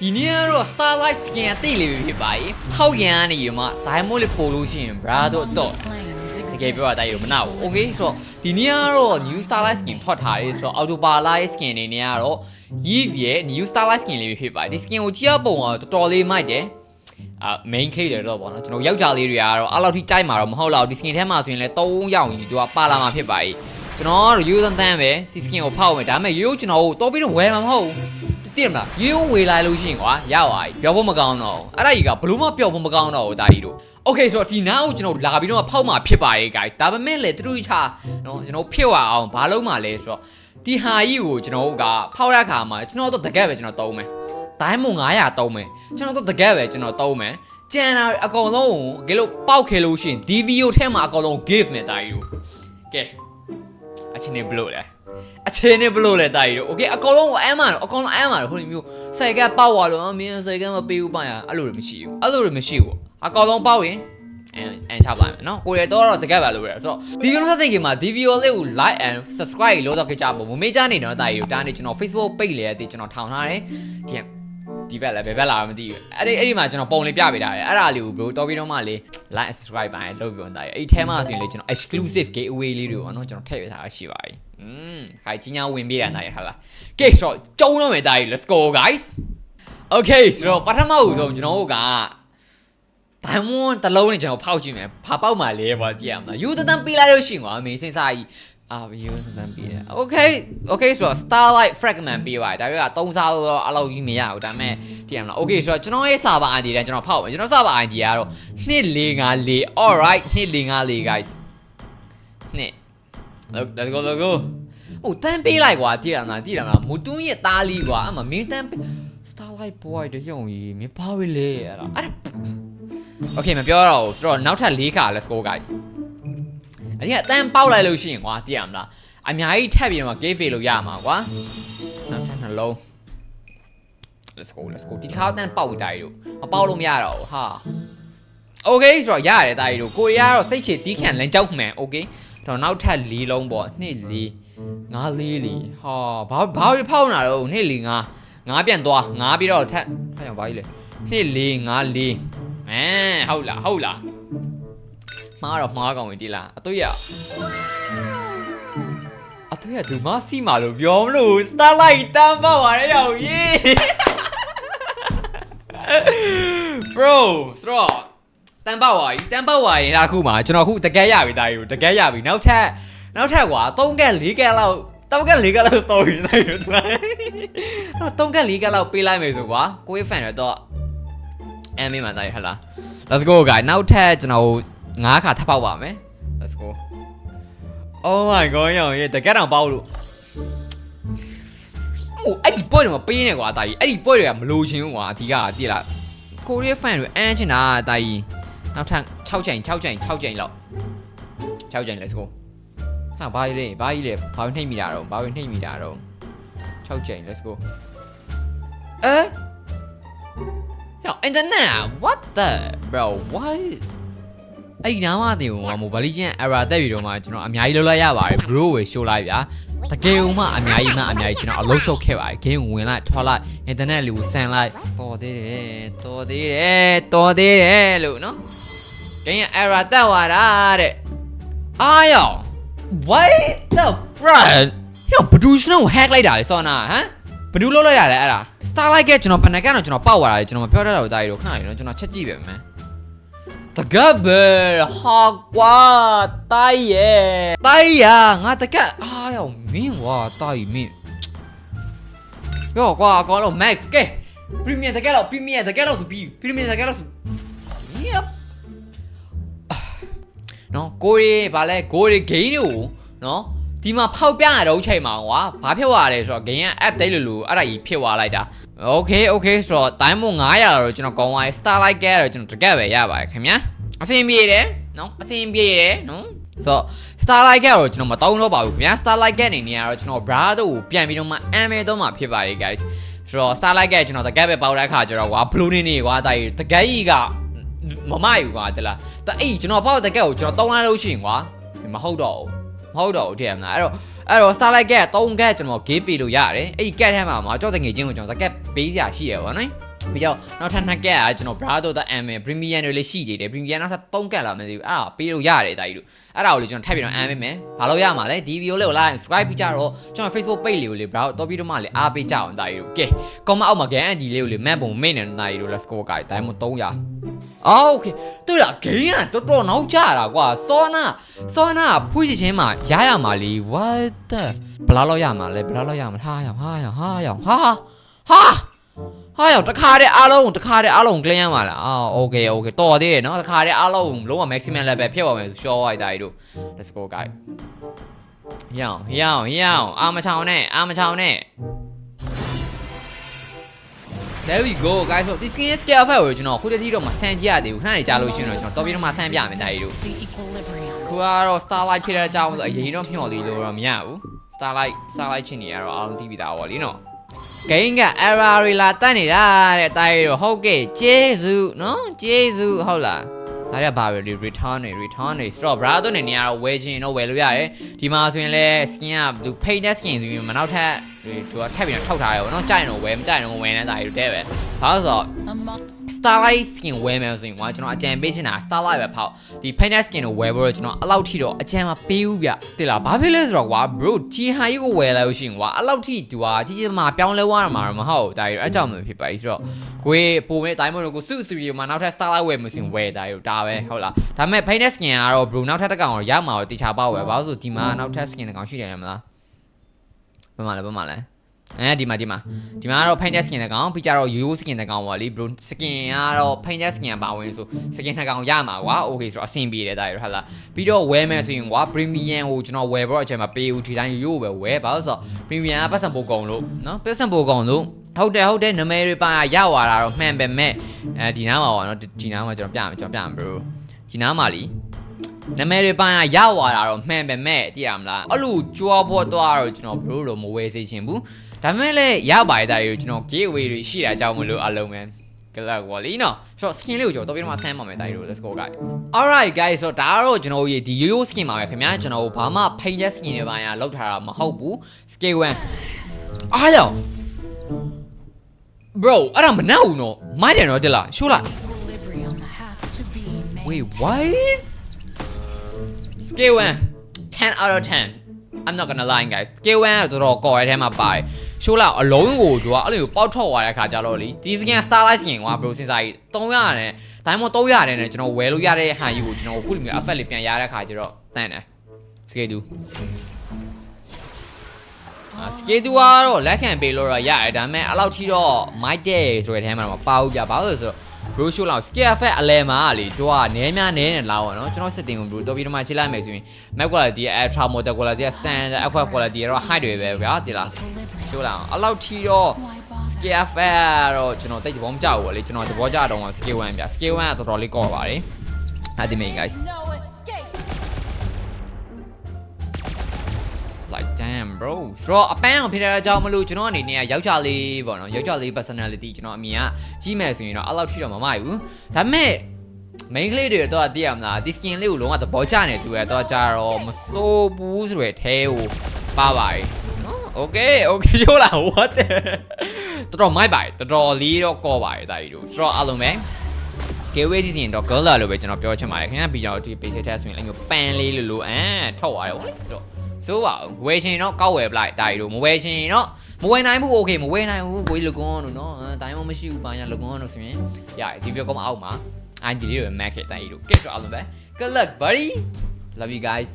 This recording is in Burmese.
ဒီနေ့ကတော့ Starlight skin အသိလေးပဲဖြစ်ပါရဲ့။ထောက်ရန်ကနေဒီမှာ diamond လေးပို့လို့ရှိရင် bra တော့တော့တကယ်ပြောတာတိုက်ရမနာဘူး။ Okay ဆိုတော့ဒီနေ့ကတော့ new Starlight skin ထွက်ထားတယ်ဆိုတော့ Auto Parla skin နေနေကတော့ Eve ရဲ့ new Starlight skin လေးပဲဖြစ်ပါတယ်။ဒီ skin ကိုကြည့်ရပုံကတော့တော်တော်လေးမိုက်တယ်။အာ main case တွေတော့ပေါ့နော်ကျွန်တော်ယောက်ျားလေးတွေကတော့အဲ့လောက်ထိကြိုက်မှာတော့မဟုတ်တော့ဒီ skin ထဲမှာဆိုရင်လည်း3ယောက်ကြီးသူကပါလာမှာဖြစ်ပါရဲ့။ကျွန်တော်ကတော့ရိုးသန်းတန်းပဲဒီ skin ကိုဖောက်မယ်ဒါပေမဲ့ရိုးကျွန်တော်ကိုတော်ပြီးတော့ဝယ်မှာမဟုတ်ဘူး သိရမလားရိုးဝေလာလို့ရှိရင်ကွာရပါပြီပြောဖို့မကောင်းတော့ဘူးအဲ့ဒါကြီးကဘလို့မှပြောဖို့မကောင်းတော့ဘူးဒါကြီးတို့ Okay ဆိုတော့ဒီနားကိုကျွန်တော်လာပြီးတော့ဖောက်မှာဖြစ်ပါရဲ့ guys ဒါပေမဲ့လေသူတို့ချာနော်ကျွန်တော်ဖြစ်သွားအောင်ဘာလုပ်မှာလဲဆိုတော့ဒီဟာကြီးကိုကျွန်တော်တို့ကဖောက်ရခါမှာကျွန်တော်တို့တကက်ပဲကျွန်တော်သုံးမယ်ဒိုင်းမုံ900သုံးမယ်ကျွန်တော်တို့တကက်ပဲကျွန်တော်သုံးမယ်ကျန်တာအကောင်လုံးကိုကဲလို့ပေါက်ခဲလို့ရှိရင်ဒီဗီဒီယိုထဲမှာအကောင်လုံး give နဲ့တာကြီးတို့ကဲအချင်းနေဘလို့လဲ အချင်းနေဘလို့လဲတာကြီးတို့ okay အကောင်လုံးကိုအမ်းမှာတော့အကောင်လုံးအမ်းမှာတော့ဟိုလိုမျိုးစိုက်ကပေါက်သွားလို့မင်းစိုက်ကမပေးဘူးပါရအဲ့လိုတွေမရှိဘူးအဲ့လိုတွေမရှိဘူးအကောင်လုံးပေါက်ရင်အန်အန်ချပါမယ်နော်ကိုရတော့တော့တကယ်ပါလို့ပဲဆိုတော့ဒီဗီဒီယိုနဲ့သိခင်မှာဒီဗီဒီယိုလေးကို like and subscribe လို့တော့ကြကြပါမမေးကြနေတော့တာကြီးတို့ဒါနေကျွန်တော် Facebook page လေးအတိကျွန်တော်ထောင်ထားတယ်ဒီကဒီဘက်လည်းဘယ်ဘက်လာမသိဘူးအဲ့ဒီအဲ့ဒီမှာကျွန်တော်ပုံလေးပြပေးထားတယ်အဲ့ဒါလေးကို bro တော်ပြီးတော့မှလေ like and subscribe ပါရင်လုပ်ပြီးတော့တာအဲ့ဒီထဲမှာဆိုရင်လေကျွန်တော် exclusive giveaway လေးတွေပေါ့နော်ကျွန်တော်ထည့်ပေးထားတာရှိပါပြီ อืมခိုင်ကြီးညာဝင်ပေးတာတာရဟာလားကဲဆိုတော့ကျုံတော့မယ်တာကြီး let's go guys okay ဆိုတော့ပထမဦးဆုံးကျွန်တော်တို့ကဒိုင်မွန်တစ်လုံးနဲ့ကျွန်တော်ဖောက်ကြည့်မယ်ဘာပေါက်မှလဲပေါ့ကြည့်ရမလားယူတန်းပေးလိုက်လို့ရှိရင်ကွာအမေစင်စားကြီးအာယူတန်းပေးတယ် okay okay ဆိုတော့ starlight fragment ပေးပါတယ်ဒါပေမဲ့သုံးစားလို့တော့အလောက်ကြီးမရဘူးဒါပေမဲ့ကြည့်ရမလား okay ဆိုတော့ကျွန်တော်ရဲ့ server ID တန်းကျွန်တော်ဖောက်မယ်ကျွန်တော် server ID ကတော့2454 alright 2454 guys နှစ် let's go let's go ဟိုတန်းပေးလိုက်ကွာကြည့်ရမလားကြည့်ရမလားမူတွန်းရဲ့သားလေးကွာအမမင်းတန်းပေး starlight boy တရုံကြီးမင်းဘာဝေးလဲအဲ့ဒါအဲ့ဒါ Okay မပြောတော့ဘူးဆိုတော့နောက်ထပ်၄ခါ let's go guys အရင်ကအတန်းပေါက်လိုက်လို့ရှိရင်ကွာသိရမလားအများကြီးထပ်ပြီးတော့ game fail လို့ရမှာကွာနောက်ထပ်နှလုံး let's go let's go ဒီတစ်ခါအတန်းပေါက်တိုင်းတို့မပေါက်လို့မရတော့ဘူးဟာ Okay ဆိုတော့ရတယ်တာကြီးတို့ကိုရီးယားတော့စိတ်ချတီးခံလမ်းကြောက်မှန် Okay တော့နောက်ထပ်၄လုံးပေါ့နှစ်၄ငါးလေးလီဟာဘာဘာတွေဖောက်နေတာတော့နှစ်၄ငါးငါးပြန်သွားငါးပြီးတော့ထပ်ထပ်ရဘာကြီးလဲနှစ်၄ငါးလေးအဲဟုတ်လားဟုတ်လားမှားတော့မှားကောင်ပြီဒီလားအတွေ့ရအတွေ့ရဒူမစီမာလို့ပြောမလို့ starlight တန်းပါပါရဲ့ရောက်ရေး bro ဆိုတော့ တန်းပါဝါကြီးတန်းပါဝါရင်ဒါခုမှာကျွန်တော်ခုတကယ်ရပြီတာယူတကယ်ရပြီနောက်ထပ်နောက်ထပ်ကွာ3ကက်4ကက်လောက်3ကက်4ကက်လောက်တော်ပြီတာယူတော့3ကက်4ကက်လောက်ပေးလိုက်မယ်ဆိုကွာကိုယ့် fan တွေတော့အမ်မင်းမှာတိုက်ဟလား Let's go guys နောက်ထပ်ကျွန်တော်ငါးခါထပ်ပေါက်ပါမယ် Let's go Oh my god ရောင်ရေတကယ်တော့ပေါက်လို့ဟိုအဲ့ဒီပွဲတွေမှာပေးနေကွာတာကြီးအဲ့ဒီပွဲတွေကမလိုချင်ဘူးကွာအဓိကတည်လားကိုရီးယား fan တွေအမ်းချင်တာတာကြီး နောက်ထပ်6ချိန်6ချိန်6ချိန်လောက်6ချိန် let's go ဟာဘာကြီးလဲဘာကြီးလဲဘာဝင်နှိမ့်မိတာတော့ဘာဝင်နှိမ့်မိတာတော့6ချိန် let's go အဲ Yo, internet, what the bro? Why? အဲ့ဒီနားမတင်ဘူးမိုဘိုလ်ချင်း error တက်ပြီးတော့မှကျွန်တော်အများကြီးလောက်လိုက်ရပါတယ် bro ဝေ show လိုက်ဗျာတကယ်လို့မှအများကြီးမှအများကြီးကျွန်တော်အလုပ်ရှုပ်ခဲ့ပါတယ် game ဝင်လိုက်ထွက်လိုက် internet လေးကိုဆန်လိုက်တော်သေးတယ်တော်သေးတယ်တော်သေးတယ်လို့နော် game error တက်သွားတာတဲ့အားရော what the brand ဟေ့ဘဒူးစနိုး hack လိုက်တာလေစောနာဟမ်ဘဒူးလောက်လိုက်တာလေအဲ့ဒါ Starlight ကကျွန်တော်ဘယ်နှကတော့ကျွန်တော်ပောက်သွားတာလေကျွန်တော်မပြောတတ်တော့တာကြီးတော့ခဏလေးနော်ကျွန်တော်ချက်ကြည့်ပဲမယ်တကယ်ပဲဟာကွာတိုက်ရဲ့တိုက်ရငါတကယ်အားရောမင်းဝါတိုက်မင်းရောကွာအကောင်လုံးမက်ကဲပရီမီယံတကယ်တော့ပရီမီယံတကယ်တော့သူပြီးပရီမီယံတကယ်တော့သူ နော်ကိုရီဗာလဲကိုရီဂိမ်းတွေကိုနော်ဒီမှာဖောက်ပြရတော့ချိန်မှာကွာဘာဖြစ်သွားလဲဆိုတော့ game က app တိတ်လို့လို့အဲ့ဒါကြီးဖြစ်သွားလိုက်တာ okay okay ဆိုတော့ time မို့900တော့ကျွန်တော်ကောင်းသွားပြီ starlight ကဲတော့ကျွန်တော်တကက်ပဲရပါတယ်ခင်ဗျာအဆင်ပြေတယ်နော်အဆင်ပြေတယ်နော်ဆိုတော့ starlight ကဲတော့ကျွန်တော်မတောင်းတော့ပါဘူးခင်ဗျာ starlight ကဲအနေနဲ့ကတော့ကျွန်တော် bra တို့ကိုပြန်ပြီးတော့မှ amel တော့မှာဖြစ်ပါတယ် guys ဆိုတော့ starlight ကဲကျွန်တော်တကက်ပဲပေါက်တဲ့အခါကျတော့ကွာ blue နေနေကွာတာကြီးတကက်ကြီးက မမယူကွာတလားတအေးကျွန်တော်ပေါက်တကက်ကိုကျွန်တော်တုံးလိုက်လို့ရှိရင်ကွာမဟုတ်တော့ဘူးမဟုတ်တော့ဘူးထည့်ရမလားအဲ့တော့အဲ့တော့ starlight ကက်3ကက်ကျွန်တော် game ပေးလို့ရတယ်အဲ့ဒီကက်ထဲမှာမှာကြောက်တငယ်ချင်းကိုကျွန်တော်တကက်ပေးစရာရှိရပါတော့နော်ပြီးတော့နောက်ထပ်နှစ်ကက်ကကျွန်တော် Brado the AM Premium တွေလည်းရှိနေတယ် Premium နောက်ထပ်3ကက်လာမယ်ဒီအားပေးလို့ရတယ်တာကြီးတို့အဲ့ဒါကိုလည်းကျွန်တော်ထပ်ပြီးတော့ AM မယ်ဘာလို့ရမှာလဲဒီ video လေးကို like and subscribe ပြီးကြတော့ကျွန်တော် Facebook page လေးကိုလည်း Brado တော်ပြီးတော့မှလည်းအားပေးကြအောင်တာကြီးတို့ကဲ comment အောက်မှာ game အန်ဂျီလေးကိုလည်း map ပုံမိနေတယ်တာကြီးတို့ let's go guys diamond 300 အော်โอเคတွေ့လားဂိမ်းကတော်တော်နောက်ကျတာကွာစောနာစောနာဖွင့်ချင်းမှာရရမှာလी what the ဘလားလောက်ရမှာလဲဘလားလောက်ရမှာဟာရောက်ဟာရောက်ဟာရောက်ဟာဟာဟာရောက်တခါတည်းအားလုံးတခါတည်းအားလုံးကလင်းရမှာလားအော်โอเคโอเคတော်သေးတယ်နော်တခါတည်းအားလုံးလုံးဝ maximum level ဖြစ်ပါမယ် short wide တာကြီးတို့ let's go guys ရောင်ရောင်ရောင်အာမချောင်နဲ့အာမချောင်နဲ့ There we go guys ဆိုဒီ skin scale effect ကိုကျွန်တော်ခုတည်းတော့မှဆန်းကြည့်ရသေးဘူးခဏနေကြာလို့ရှိရင်တော့ကျွန်တော်တော်ပြီးတော့မှဆန်းပြမယ်တာကြီးတို့ The equilibrium. ခုကတော့ starlight ဖြစ်တဲ့အကြောင်းဆိုအရင်တော့မျှော်သေးလို့တော့မရဘူး starlight starlight ချင်းနေရတော့အားလုံးသိပြီးသားပေါ့လीနော် game က error တွေလာတက်နေတာတဲ့တာရီတော့ဟုတ်ကဲ့ကျေးဇူးနော်ကျေးဇူးဟုတ်လား ဒါရပါပဲဒီ return တွေ return တွေ straw brother နဲ့နေရာတော့ဝယ်ချင်တော့ဝယ်လို့ရတယ်ဒီမှာဆိုရင်လဲ skin ကသူ paint skin ဆိုရင်မနောက်ထပ်သူကထပ်ပြီးတော့ထောက်ထားတယ်ပေါ့နော်ကြိုက်ရင်တော့ဝယ်မကြိုက်ရင်တော့မဝယ်နဲ့တာရီတို့တဲ့ပဲဘာလို့ဆိုတော့ Among Starlight skin ဝယ်မယ်ဆိုရင်ကွာကျွန်တော်အကြံပေးချင်တာ Starlight ပဲဖောက်ဒီ Painted skin ကိုဝယ်ဖို့တော့ကျွန်တော်အဲ့လောက်ထိတော့အကြံမပေးဘူးဗျတိလားဘာဖြစ်လဲဆိုတော့ကွာ bro ဂျီဟာကြီးကိုဝယ်လိုက်လို့ရှိရင်ကွာအဲ့လောက်ထိသူကကြီးကြီးမားပြောင်းလဲသွားတာမှာတော့မဟုတ်ဘူးဒါကြီးအဲ့ကြောင့်မဖြစ်ပါဘူးဆိုတော့ကိုယ်ပုံမဲ့အတိုင်းမလို့ကိုစုစုပြီးမှနောက်ထပ် Starlight ဝယ်မယ်ဆိုရင်ဝယ်တာရောဒါပဲဟုတ်လားဒါပေမဲ့ Painted skin ကတော့ bro နောက်ထပ်တစ်ကောင်တော့ရမှာတော့တေချာပေါ့ပဲဘာလို့ဆိုဒီမှာနောက်ထပ် skin တစ်ကောင်ရှိတယ်မလားဘယ်မှာလဲဘယ်မှာလဲ အဲဒီမှာဒီမှာဒီမှာကတော့ painted skin တကောင်ပြီးကြတော့ yo skin တကောင်ပေါ့လေ bro skin ကတော့ painted skin ပါဝင်ဆို skin နှစ်ကောင်ရမှာကွာ okay ဆိုတော့အဆင်ပြေတယ်ဒါရဟုတ်လားပြီးတော့ဝယ်မယ်ဆိုရင်ကွာ premium ကိုကျွန်တော်ဝယ်ဖို့အချိန်မှာပေးဦးဒီတိုင်း yo ပဲဝယ်ပါလို့ဆိုတော့ premium ကပတ်စံပိုကုန်လို့နော်ပတ်စံပိုကုန်လို့ဟုတ်တယ်ဟုတ်တယ်နမဲတွေပါရဝါတာတော့မှန်ပဲမဲ့အဲဒီနားမှာပေါ့နော်ဒီနားမှာကျွန်တော်ပြမယ်ကျွန်တော်ပြမယ် bro ဒီနားမှာလी နမဲတွေပိုင်းကရောက်လာတာတော့မှန်ပဲမဲ့သိရမလားအဲ့လိုကြွားဖို့တော့တော့ကျွန်တော်ဘလို့တော့မဝယ်စေချင်ဘူးဒါပေမဲ့လည်းရပါတယ်တာကြီးကျွန်တော် gateway တွေရှိတာကြောင့်မလို့အလုံးပဲကလပ်ဝေါ်လीနော်ဆိုတော့ skin လေးကိုကျွန်တော်တော်ပြီးတော့ဆမ်းပါမယ်တာကြီးတို့ let's go guys alright guys ဆိုတော့ဒါကတော့ကျွန်တော်ရဲ့ဒီ yo yo skin ပါပဲခင်ဗျာကျွန်တော်ဘာမှ painted skin တွေပိုင်းကလောက်ထားတာမဟုတ်ဘူး scale 1အားရော bro အဲ့ဒါမနှောက်ဘူးနော်မိုက်တယ်နော်တက်လားရှိုးလိုက် equilibrium has to be Wait, maintained. what? Scale 1 10 out of 10 I'm not gonna lie guys Scale 1ကတော်တော်ကော်ရဲထဲမှာပါတယ်ရှိုးလာအလုံးကိုသူကအဲ့လိုပေါက်ထွက်သွားတဲ့ခါကြတော့လေဒီ skin starlight skin ကွာ bro စဉ်းစားကြည့်300နဲ့ diamond 300နဲ့ကျွန်တော်ဝယ်လို့ရတဲ့ဟာကြီးကိုကျွန်တော်ခုလိုမျိုး effect လေးပြန်ရတဲ့ခါကျတော့တန်တယ် scale 2အာ scale 2ကတော့လက်ခံပေးလို့တော့ရတယ်ဒါပေမဲ့အဲ့လောက်ထိတော့ mic တဲ့ဆိုတဲ့ထဲမှာတော့မပါဘူးကြဘာလို့လဲဆိုတော့ bro show လောက် scale effect အလဲမှာလေတို့ကနည်းများနည်းနေလောက်ပါတော့ကျွန်တော်စစ်တင်ကို bro တော်ပြီးတော့မှချိန်လိုက်မယ်ဆိုရင် mac quality ultra model quality standard ff quality တော့ high တွေပဲဗျာဒီလား Equilibrium. show လောက်အဲ့လောက်ထိတော့ Why bother? scale effect တော့ကျွန်တော်တိတ်သဘောမကျဘူးဗောလေကျွန်တော်သဘောကျတော့ scale 1ဗျာ scale 1ကတော်တော်လေးကော့ပါတယ်အဲ့ဒီမိန် guys bro ဆိုတော့အပန်းအောင်ဖြစ်တဲ့အကြောင်းမလို့ကျွန်တော်အနေနဲ့ကယောက်ျားလေးပေါ့နော်ယောက်ျားလေး personality ကျွန်တော်အမြင်ကကြီးမယ်ဆိုရင်တော့အဲ့လောက်ထိတော့မမိုက်ဘူးဒါပေမဲ့ main ကလေးတွေတော့သိရမလားဒီ skin လေးကိုလုံးဝသဘောကျနေသူရတော့ကြတော့မစိုးဘူးဆိုရယ်အဲကိုပါပါတယ်နော် okay okay ချိုးလာ what the တော်တော်မိုက်ပါတယ်တော်တော်လေးတော့ကောပါတယ်ဒါကြီးတို့ဆိုတော့အားလုံးပဲ gateway စီစဉ်တော့ girl လာလို့ပဲကျွန်တော်ပြောချင်ပါတယ်ခင်ဗျာပြီးကြတော့ဒီ basic test ဆိုရင်အဲ့လိုပန်လေးလိုလိုအမ်ထောက်သွားတယ်ဗောလေဆိုတော့ ဆိုပါဦးဝယ်ချင်တော့ကောက်ဝယ်ပလိုက်ဒါကြီးတို့မဝယ်ချင်တော့မဝယ်နိုင်ဘူး okay မဝယ်နိုင်ဘူးကိုကြီးလကွန်တို့နော်အဲတိုင်းမမရှိဘူးပါညာလကွန်တို့ဆိုရင်ရတယ်ဒီ video ကောမအောက်မှာ ID လေးတွေ mark ခဲ့တိုင်းကြီးတို့ get ဆိုအားလုံးပဲ good luck buddy love you guys